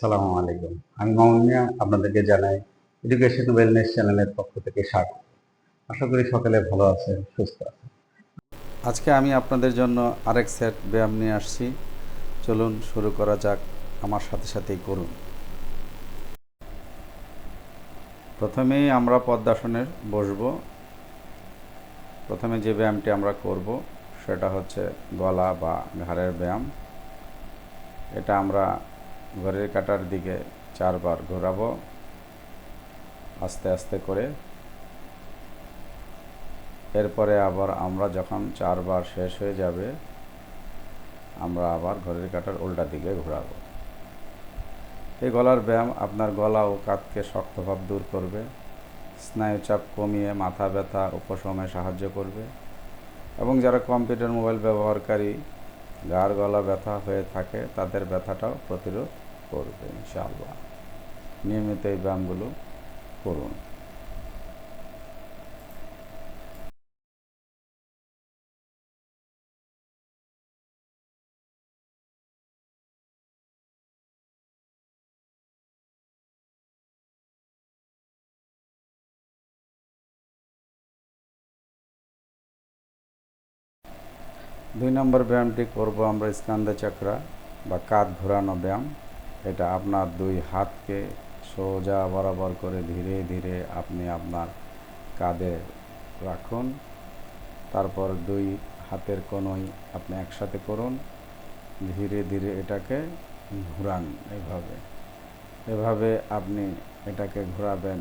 সালামু আলাইকুম। আমি মামুন মিয়া, আপনাদেরকে জানাই এডুকেশন ওয়েলনেস চ্যানেলের পক্ষ থেকে স্বাগত। আশা করি সকালে ভালো আছেন, সুস্থ আছেন। আজকে আমি আপনাদের জন্য আরেক সেট ব্যায়াম নিয়ে আসছি। চলুন শুরু করা যাক আমার সাথে সাথেই করুন। প্রথমেই আমরা পদ্মাসনের বসবো। প্রথমে যে ব্যায়ামটি আমরা করব, সেটা হচ্ছে গলা বা ঘাড়ের ব্যায়াম। এটা আমরা ঘড়ির কাটার দিকে চারবার ঘোরাবো। আস্তে আস্তে করে। এরপরে আবার আমরা যখন চারবার শেষ হয়ে যাবে, আমরা আবার ঘরের কাটার উল্টা দিকে ঘোরাবো। এই গলার ব্যায়াম আপনার গলা ও কাঁধকে শক্তভাব দূর করবে। স্নায়ুচাপ কমিয়ে মাথা ব্যথা উপশমে সাহায্য করবে। এবং যারা কম্পিউটার মোবাইল ব্যবহারকারী গার গলা ব্যথা হয়ে থাকে, তাদের ব্যথাটাও প্রতিরোধ করবে, ইনশাআল্লাহ। নিয়মিত এই ব্যায়ামগুলো করুন। দুই নম্বর ব্যায়ামটি করব আমরা স্কান্দা চক্রা বা কাঁধ ঘোরানো ব্যায়াম। এটা আপনার দুই হাতকে সোজা বরাবর করে ধীরে ধীরে আপনি আপনার কাঁধে রাখুন। তারপর দুই হাতের কোনোই আপনি একসাথে করুন। ধীরে ধীরে এটাকে ঘোরান এভাবে। এভাবে আপনি এটাকে ঘোরাবেন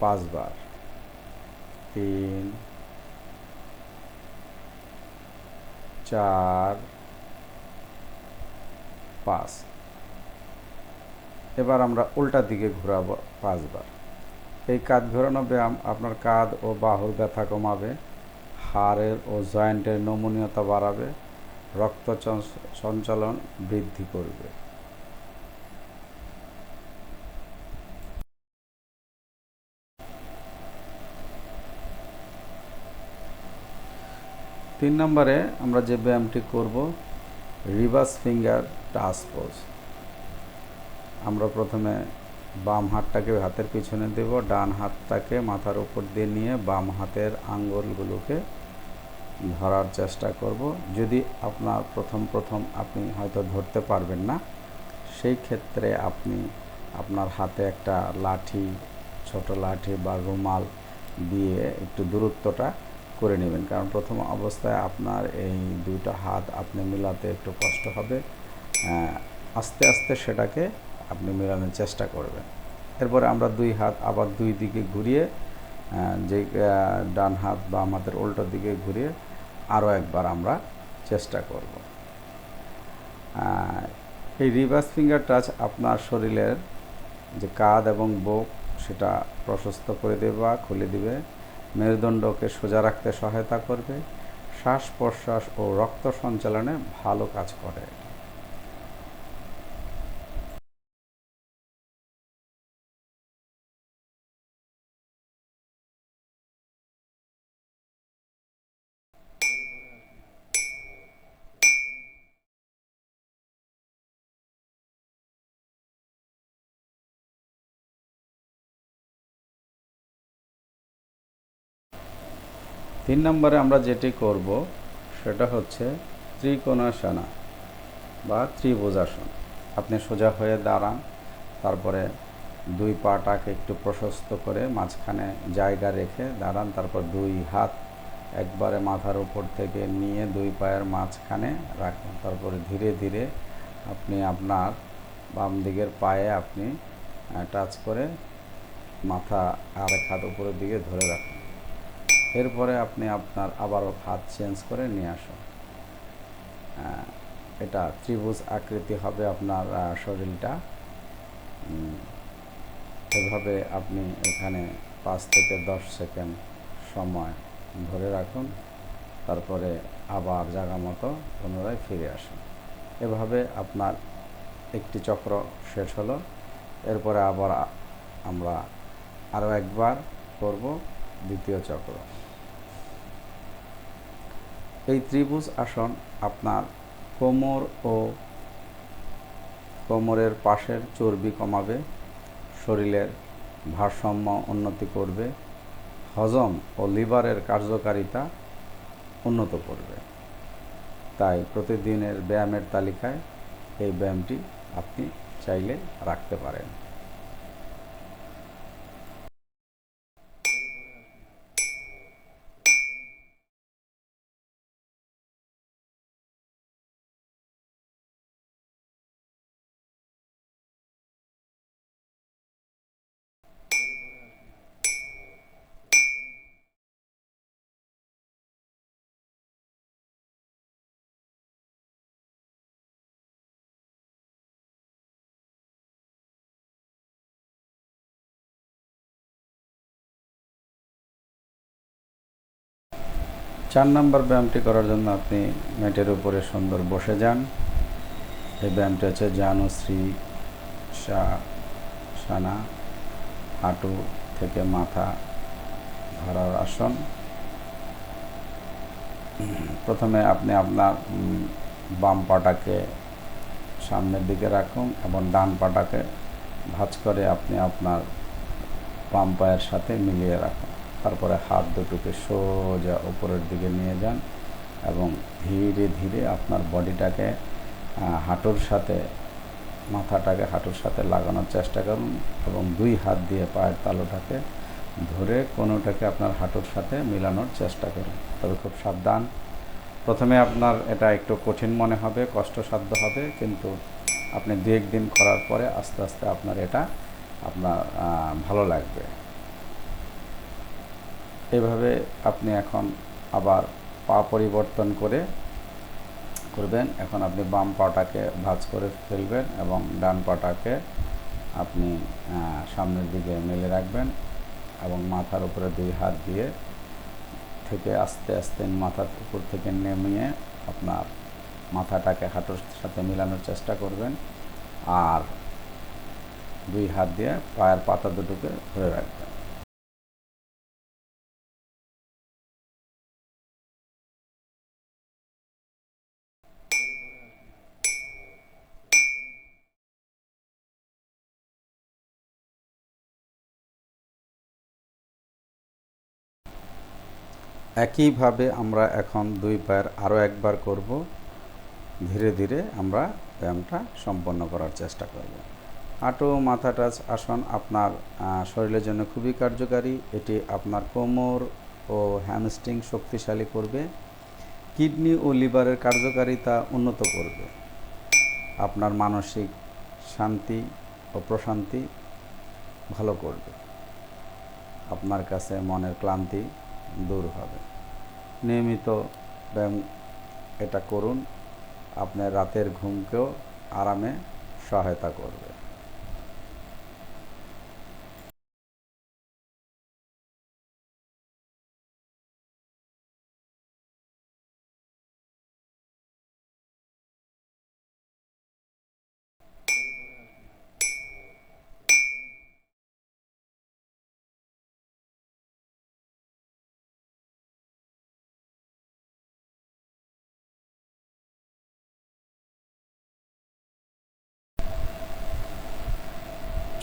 পাঁচবার। তিন, চার, পাঁচ। এবার আমরা উল্টা দিকে ঘোরাবো পাঁচবার। এই কাঁধ ঘোরানো ব্যায়াম আপনার কাঁধ ও বাহুর ব্যথা কমাবে, হাড়ের ও জয়েন্টের নমনীয়তা বাড়াবে, রক্ত সঞ্চালন বৃদ্ধি করবে। তিন নম্বরে আমরা যে ব্যায়ামটি করব, রিভার্স ফিঙ্গার টাচ পোজ আমরা প্রথমে বাম হাতটাকে হাতের পিছনে দেব, ডান হাতটাকে মাথার উপর দিয়ে নিয়ে বাম হাতের আঙ্গুলগুলোকে ধরার চেষ্টা করব। যদি আপনার প্রথম প্রথম আপনি হয়তো ধরতে পারবেন না, সেই ক্ষেত্রে আপনি আপনার হাতে একটা লাঠি, ছোট লাঠি বা রুমাল দিয়ে একটু দূরত্বটা করে নেবেন। কারণ প্রথম অবস্থায় আপনার এই দুইটা হাত আপনি মেলাতে একটু কষ্ট হবে। আস্তে আস্তে সেটাকে আপনি মেলানোর চেষ্টা করবেন। এরপরে আমরা দুই হাত আবার দুই দিকে ঘুরিয়ে যে ডান হাত বা আমাদের উল্টো দিকে ঘুরিয়ে আরও একবার আমরা চেষ্টা করব। এই রিভার্স ফিঙ্গার টাচ আপনার শরীরের যে কাঁধ এবং বুক, সেটা প্রশস্ত করে দেবে বা খুলে দিবে। মেরুদণ্ডকে সোজা রাখতে সহায়তা করবে। শ্বাস প্রশ্বাস ও রক্ত সঞ্চালনে ভালো কাজ করে। তিন নম্বরে আমরা যেটি করব, সেটা হচ্ছে ত্রিকোণাসনা বা ত্রিভুজাসন। আপনি সোজা হয়ে দাঁড়ান, তারপরে দুই পাটাকে একটু প্রশস্ত করে মাঝখানে জায়গা রেখে দাঁড়ান, তারপর দুই হাত একবারে মাথার উপর থেকে নিয়ে দুই পায়ের মাঝখানে রাখুন। তারপরে ধীরে ধীরে আপনি আপনার বাম দিকের পায়ে আপনি টাচ করে মাথা আরেক হাত উপরের দিকে ধরে রাখুন। এরপরে আপনি আপনার আবারও হাত চেঞ্জ করে নিয়ে আসুন। এটা ত্রিভুজ আকৃতি হবে আপনার শরীরটা। এভাবে আপনি এখানে পাঁচ থেকে দশ সেকেন্ড সময় ধরে রাখুন। তারপরে আবার জায়গা মতো পুনরায় ফিরে আসুন। এভাবে আপনার একটি চক্র শেষ হলো। এরপরে আবার আমরা আরও একবার করব দ্বিতীয় চক্র। এই ত্রিভুজ আসন আপনার কোমর ও কোমরের পাশের চর্বি কমাবে, শরীরের ভারসাম্য উন্নতি করবে, হজম ও লিভারের কার্যকারিতা উন্নত করবে। তাই প্রতিদিনের ব্যায়ামের তালিকায় এই ব্যায়ামটি আপনি চাইলে রাখতে পারেন। চার নম্বর ব্যায়ামটি করার জন্য আপনি ম্যাটের উপরে সুন্দর বসে যান। এই ব্যায়ামটি হচ্ছে জানুশ্রী সা, সানা, হাঁটু থেকে মাথা ধরার আসন। প্রথমে আপনি আপনার বাম পাটাকে সামনের দিকে রাখুন এবং ডান পাটাকে ভাঁজ করে আপনি আপনার বাম পায়ের সাথে মিলিয়ে রাখুন। তারপরে হাত দুটোকে সোজা উপরের দিকে নিয়ে যান এবং ধীরে ধীরে আপনার বডিটাকে হাঁটুর সাথে, মাথাটাকে হাঁটুর সাথে লাগানোর চেষ্টা করুন এবং দুই হাত দিয়ে পায়ের তালুটাকে ধরে কোনোটাকে আপনার হাঁটুর সাথে মিলানোর চেষ্টা করুন। তবে খুব সাবধান। প্রথমে আপনার এটা একটু কঠিন মনে হবে, কষ্টসাধ্য হবে, কিন্তু আপনি দু একদিন করার পরে আস্তে আস্তে আপনার এটা, আপনার ভালো লাগবে। এভাবে আপনি এখন আবার পা পরিবর্তন করে করবেন। এখন আপনি বাম পাটাকে ভাঁজ করে ফেলবেন এবং ডান পাটাকে আপনি সামনের দিকে মেলে রাখবেন এবং মাথার উপরে দুই হাত দিয়ে থেকে আস্তে আস্তে মাথার উপর থেকে নেমিয়ে আপনার মাথাটাকে হাঁটুর সাথে মেলানোর চেষ্টা করবেন আর দুই হাত দিয়ে পায়ের পাতা দুটোকে ধরে রাখবেন। একইভাবে আমরা এখন দুই পায়ের আরও একবার করব। ধীরে ধীরে আমরা ব্যায়ামটা সম্পন্ন করার চেষ্টা করব। হাঁটু, মাথা টাচ আসন আপনার শরীরের জন্য খুবই কার্যকারী। এটি আপনার কোমর ও হ্যামস্ট্রিং শক্তিশালী করবে। কিডনি ও লিভারের কার্যকারিতা উন্নত করবে। আপনার মানসিক শান্তি ও প্রশান্তি ভালো করবে। আপনার কাছে মনের ক্লান্তি দূর হবে। নিয়মিত ব্যায়াম এটা করুন। আপনার রাতের ঘুমকেও আরামে সহায়তা করবে।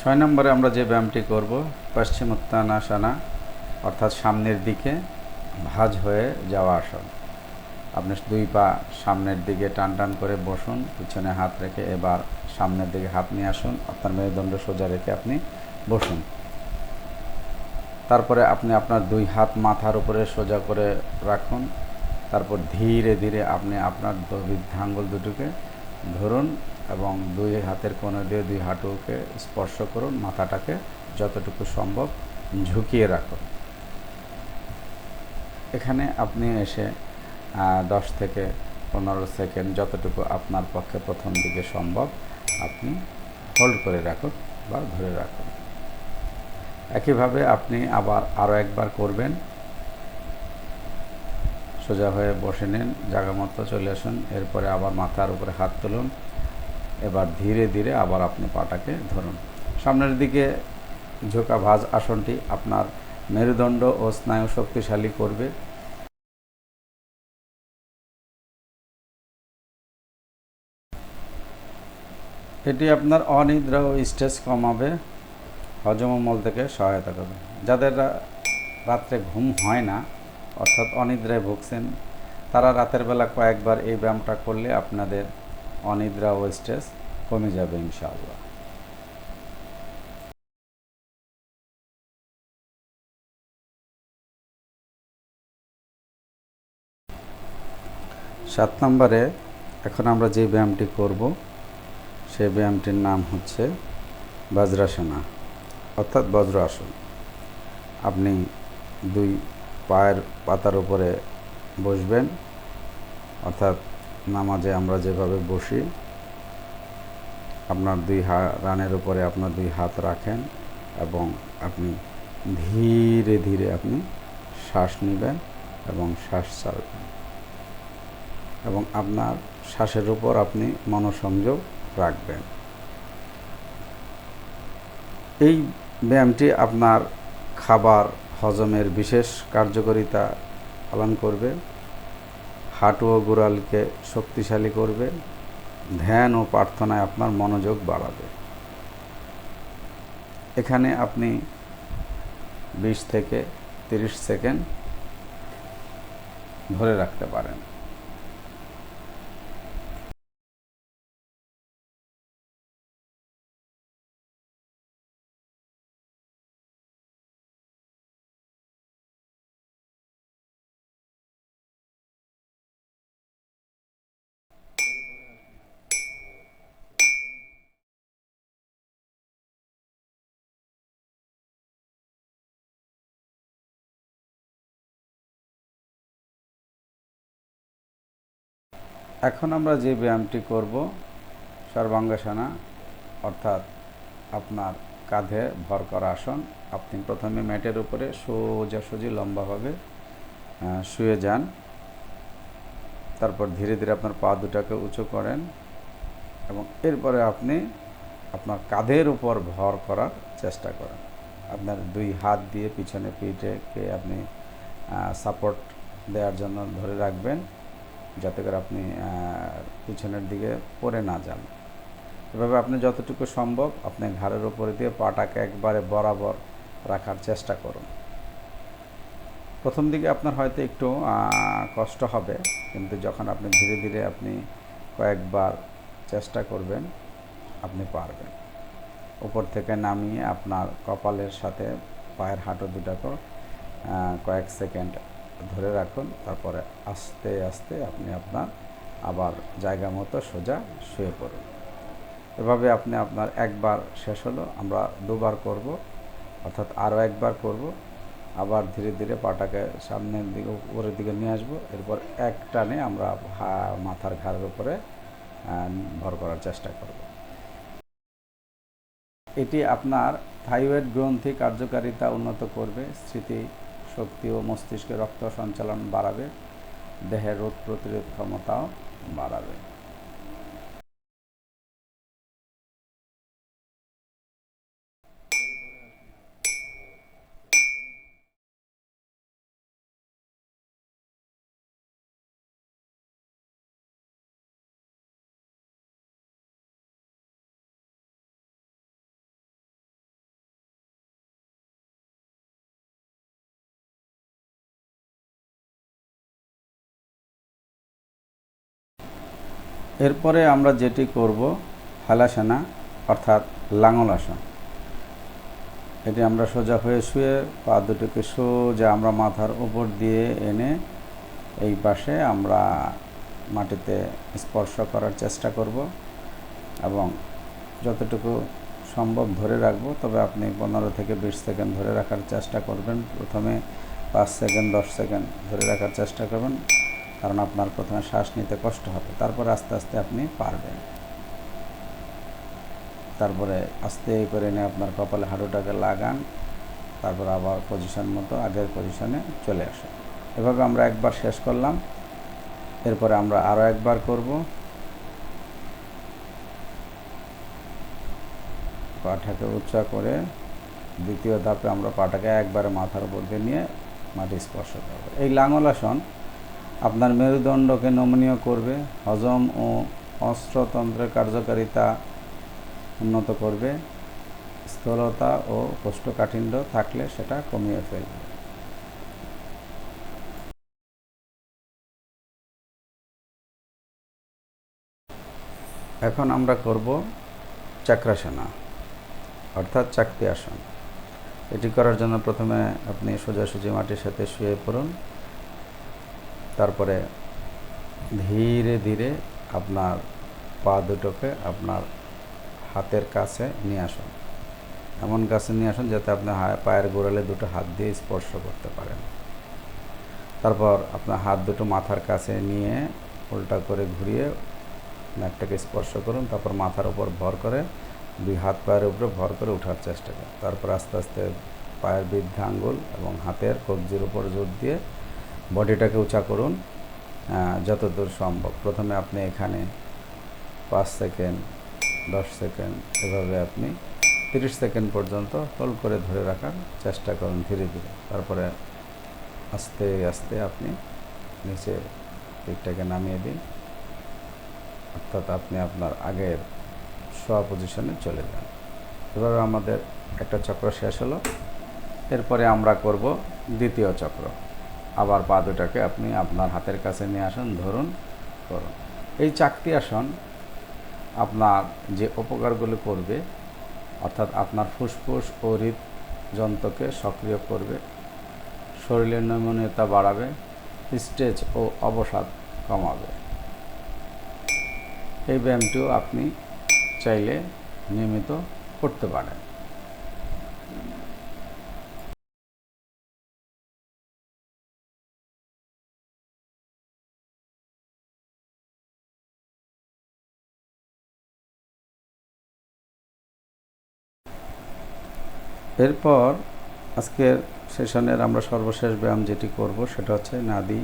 ছয় নম্বরে আমরা যে ব্যায়ামটি করব পশ্চিমোত্তানাসনা অর্থাৎ সামনের দিকে ভাঁজ হয়ে যাওয়া আসন। আপনি দুই পা সামনের দিকে টান টান করে বসুন, পিছনে হাত রেখে এবার সামনের দিকে হাত নিয়ে আসুন, আপনার মেরুদণ্ড সোজা রেখে আপনি বসুন। তারপরে আপনি আপনার দুই হাত মাথার উপরে সোজা করে রাখুন, তারপর ধীরে ধীরে আপনি আপনার বৃদ্ধাঙ্গুল দুটোকে ধরুন এবং দুই হাতের কোণে দিয়ে দুই হাঁটুকে স্পর্শ করুন, মাথাটাকে যতটুকু সম্ভব ঝুঁকিয়ে রাখুন। এখানে আপনি এসে দশ থেকে পনেরো সেকেন্ড যতটুকু আপনার পক্ষে প্রথম দিকে সম্ভব আপনি হোল্ড করে রাখুন বা ধরে রাখুন। একইভাবে আপনি আবার আরও একবার করবেন। সোজা হয়ে বসে নিন, জায়গা মতো চলে আসুন, এরপরে আবার মাথার উপরে হাত তুলুন। এবার ধীরে ধীরে আবার আপনি পাটাকে ধরুন। সামনের দিকে ঝোঁকা ভাঁজ আসনটি আপনার মেরুদণ্ড ও স্নায়ু শক্তিশালী করবে। এটি আপনার অনিদ্রা ও স্ট্রেস কমাবে, হজম মল থেকে সহায়তা করবে। যাদের রাত্রে ঘুম হয় না, অর্থাৎ অনিদ্রায় ভুগছেন, তারা রাতের বেলা কয়েকবার এই ব্যায়ামটা করলে আপনাদের অনিদ্রা ও স্ট্রেস কমে যাবে ইনশাআল্লাহ। সাত নম্বরে এখন আমরা যে ব্যায়ামটি করব সেই ব্যায়ামটির নাম হচ্ছে বজ্রাসনা, অর্থাৎ বজ্র আসন আপনি দুই পায়ের পাতার উপরে বসবেন, অর্থাৎ নামাজে আমরা যেভাবে বসি, আপনার দুই হা, রানের উপরে আপনার দুই হাত রাখেন এবং আপনি ধীরে ধীরে আপনি শ্বাস নেবেন এবং শ্বাস ছাড়বেন। এবং আপনার শ্বাসের উপর আপনি মনোসংযোগ রাখবেন। এই ব্যায়ামটি আপনার খাবার হজমের বিশেষ কার্যকারিতা পালন করবে। হাঁটু ও গোড়ালকে শক্তিশালী করবে, ধ্যান ও প্রার্থনায় আপনার মনোযোগ বাড়াবে। এখানে আপনি বিশ থেকে তিরিশ সেকেন্ড ধরে রাখতে পারেন। এখন আমরা যে ব্যায়ামটি করব, সর্বাঙ্গাসনা, অর্থাৎ আপনার কাঁধে ভর করা আসন, আপনি প্রথমে ম্যাটের উপরে সোজাসুজি লম্বাভাবে শুয়ে যান। তারপর ধীরে ধীরে আপনার পা দুটাকে উঁচু করেন এবং এরপরে আপনি আপনার কাঁধের উপর ভর করার চেষ্টা করেন। আপনার দুই হাত দিয়ে পিছনে পিঠেকে আপনি সাপোর্ট দেওয়ার জন্য ধরে রাখবেন। যাতে করে আপনি পিছনের দিকে পড়ে না যান। এভাবে আপনি যতটুকু সম্ভব আপনি ঘাড়ের উপরে দিয়ে পাটাকে একবারে বরাবর রাখার চেষ্টা করুন। প্রথম দিকে আপনার হয়তো একটু কষ্ট হবে, কিন্তু যখন আপনি ধীরে ধীরে আপনি কয়েকবার চেষ্টা করবেন, আপনি পারবেন। উপর থেকে নামিয়ে আপনার কপালের সাথে পায়ের হাঁটু দুটাকে কয়েক সেকেন্ড ধরে রাখুন, তারপরে আস্তে আস্তে আপনি আপনার আবার জায়গা মতো সোজা শুয়ে পড়ুন। এভাবে আপনি আপনার একবার শেষ হলো, আমরা দুবার করব, অর্থাৎ আরও একবার করব, আবার ধীরে ধীরে পাটাকে সামনের দিকে, উপরের দিকে নিয়ে আসব, এরপর এক টানে আমরা মাথার ঘাড়ের উপরে ভর করার চেষ্টা করব। এটি আপনার থাইরয়েড গ্রন্থি কার্যকারিতা উন্নত করবে, স্মৃতি শক্তি ও মস্তিষ্কে রক্ত সঞ্চালন বাড়াবে দেহের রোগ প্রতিরোধ ক্ষমতাও বাড়াবে। এরপরে আমরা যেটি করব, হালাসানা, অর্থাৎ লাঙল আসন। এটি আমরা সোজা হয়ে শুয়ে পা দুটোকে সোজা আমরা মাথার উপর দিয়ে এনে এই পাশে আমরা মাটিতে স্পর্শ করার চেষ্টা করব এবং যতটুকু সম্ভব ধরে রাখব। তবে আপনি পনেরো থেকে বিশ সেকেন্ড ধরে রাখার চেষ্টা করবেন। প্রথমে পাঁচ সেকেন্ড, দশ সেকেন্ড ধরে রাখার চেষ্টা করবেন। কারণ আপনার প্রথমে শ্বাস নিতে কষ্ট হবে, তারপরে আস্তে আস্তে আপনি পারবেন। তারপরে আস্তে করে নিয়ে আপনার কপালে হাঁটুটাকে লাগান, তারপর আবার পজিশন মতো আগের পজিশনে চলে আসুন। এভাবে আমরা একবার শেষ করলাম। এরপরে আমরা আরও একবার করব। পাটাকে উচ্চা করে দ্বিতীয় ধাপে আমরা পাটাকে একবারে মাথার উপর দিয়ে নিয়ে মাটি স্পর্শ করব। এই লাঙল আসন আপনার মেরুদণ্ডকে নমনীয় করবে, হজম ও অস্ত্রতন্ত্রের কার্যকারিতা উন্নত করবে, স্থূলতা ও কোষ্ঠকাঠিন্য থাকলে সেটা কমিয়ে ফেলবে। এখন আমরা করব চাক্রাসনা, অর্থাৎ চাকতি আসন। এটি করার জন্য প্রথমে আপনি সোজাসুজি মাটির সাথে শুয়ে পড়ুন। তারপরে ধীরে ধীরে আপনার পা দুটোকে আপনার হাতের কাছে নিয়ে আসুন। এমন কাছে নিয়ে আসুন যাতে আপনি পায়ের গোড়ালে দুটো হাত দিয়ে স্পর্শ করতে পারেন। তারপর আপনার হাত দুটো মাথার কাছে নিয়ে উল্টা করে ঘুরিয়ে নাকটাকে স্পর্শ করুন, তারপর মাথার উপর ভর করে দুই হাত পায়ের উপরে ভর করে ওঠার চেষ্টা করুন। তারপর আস্তে আস্তে পায়ের বৃদ্ধা আঙ্গুল এবং হাতের কবজির উপর জোর দিয়ে বডিটাকে উঁচা করুন যতদূর সম্ভব। প্রথমে আপনি এখানে পাঁচ সেকেন্ড, দশ সেকেন্ড, এভাবে আপনি তিরিশ সেকেন্ড পর্যন্ত হোল্ড করে ধরে রাখার চেষ্টা করুন ধীরে ধীরে। তারপরে আস্তে আস্তে আপনি নিচে দিকটাকে নামিয়ে দিন। অর্থাৎ আপনি আপনার আগের শোয়া পজিশনে চলে যান। এভাবে আমাদের একটা চক্র শেষ হলো। এরপরে আমরা করব দ্বিতীয় চক্র। আবার পা দুটাকে আপনি আপনার হাতের কাছে নিয়ে আসুন, ধরুন, করুন। এই চাকতি আসন আপনার যে উপকারগুলো করবে, অর্থাৎ আপনার ফুসফুস ও হৃদযন্ত্রকে সক্রিয় করবে, শরীরের নমনীয়তা বাড়াবে, স্ট্রেচ ও অবসাদ কমাবে। এই ব্যায়ামটিও আপনি চাইলে নিয়মিত করতে পারেন। এরপর আজকের সেশনের আমরা সর্বশেষ ব্যায়াম যেটি করব, সেটা হচ্ছে নাদি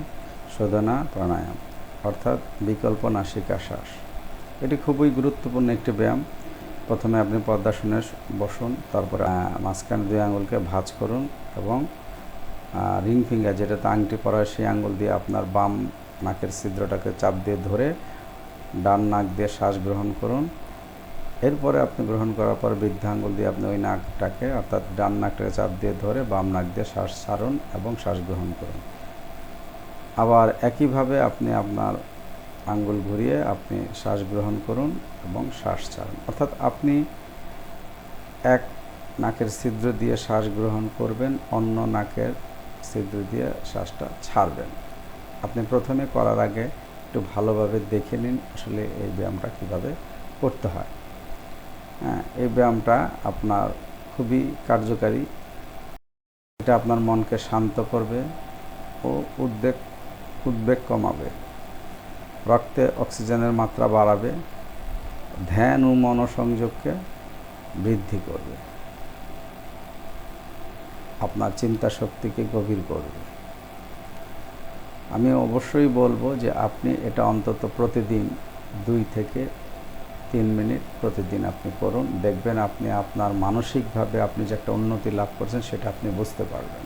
শোধনা প্রাণায়াম, অর্থাৎ বিকল্প নাসিকা শ্বাস এটি খুবই গুরুত্বপূর্ণ একটি ব্যায়াম। প্রথমে আপনি পদ্মাসনে বসুন, তারপরে মাঝখানে দুই আঙুলকে ভাঁজ করুন এবং রিং ফিঙ্গার যেটাতে আংটি পরা সেই আঙুল দিয়ে আপনার বাম নাকের ছিদ্রটাকে চাপ দিয়ে ধরে ডান নাক দিয়ে শ্বাস গ্রহণ করুন। এরপরে আপনি গ্রহণ করার পর বৃদ্ধ আঙ্গুল দিয়ে আপনি ওই নাকটাকে অর্থাৎ ডান নাকটাকে চাপ দিয়ে ধরে বাম নাক দিয়ে শ্বাস ছাড়ুন এবং শ্বাস গ্রহণ করুন। আবার একইভাবে আপনি আপনার আঙ্গুল ঘুরিয়ে আপনি শ্বাস গ্রহণ করুন এবং শ্বাস ছাড়ুন। অর্থাৎ আপনি এক নাকের ছিদ্র দিয়ে শ্বাস গ্রহণ করবেন, অন্য নাকের ছিদ্র দিয়ে শ্বাসটা ছাড়বেন। আপনি প্রথমে করার আগে একটু ভালোভাবে দেখে নিন আসলে এই ব্যায়ামটা কীভাবে করতে হ্যাঁ। এই ব্যায়ামটা আপনার খুবই কার্যকারী। এটা আপনার মনকে শান্ত করবে ও উদ্বেগ উদ্বেগ কমাবে। রক্তে অক্সিজেনের মাত্রা বাড়াবে। ধ্যান ও মনোসংযোগকে বৃদ্ধি করবে। আপনার চিন্তা শক্তিকে গভীর করবে। আমি অবশ্যই বলব যে আপনি এটা অন্তত প্রতিদিন দুই থেকে তিন মিনিট প্রতিদিন আপনি করুন দেখবেন আপনি আপনার মানসিকভাবে আপনি যে একটা উন্নতি লাভ করছেন, সেটা আপনি বুঝতে পারবেন।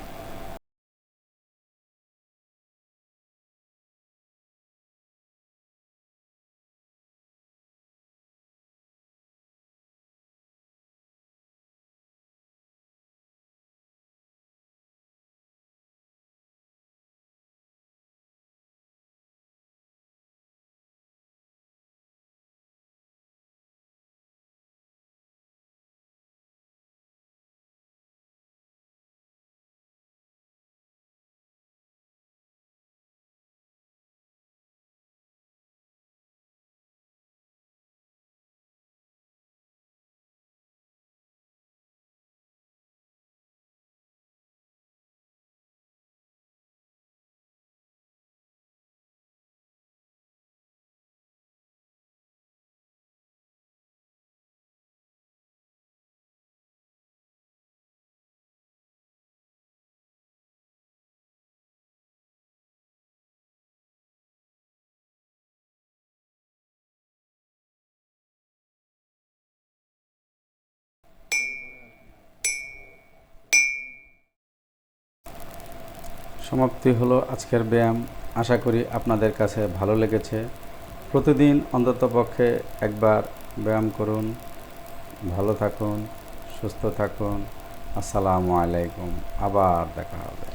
সমাপ্তি হলো আজকের ব্যায়াম। আশা করি আপনাদের কাছে ভালো লেগেছে। প্রতিদিন অন্ততপক্ষে একবার ব্যায়াম করুন। ভালো থাকুন, সুস্থ থাকুন। আসসালামু আলাইকুম। আবার দেখা হবে।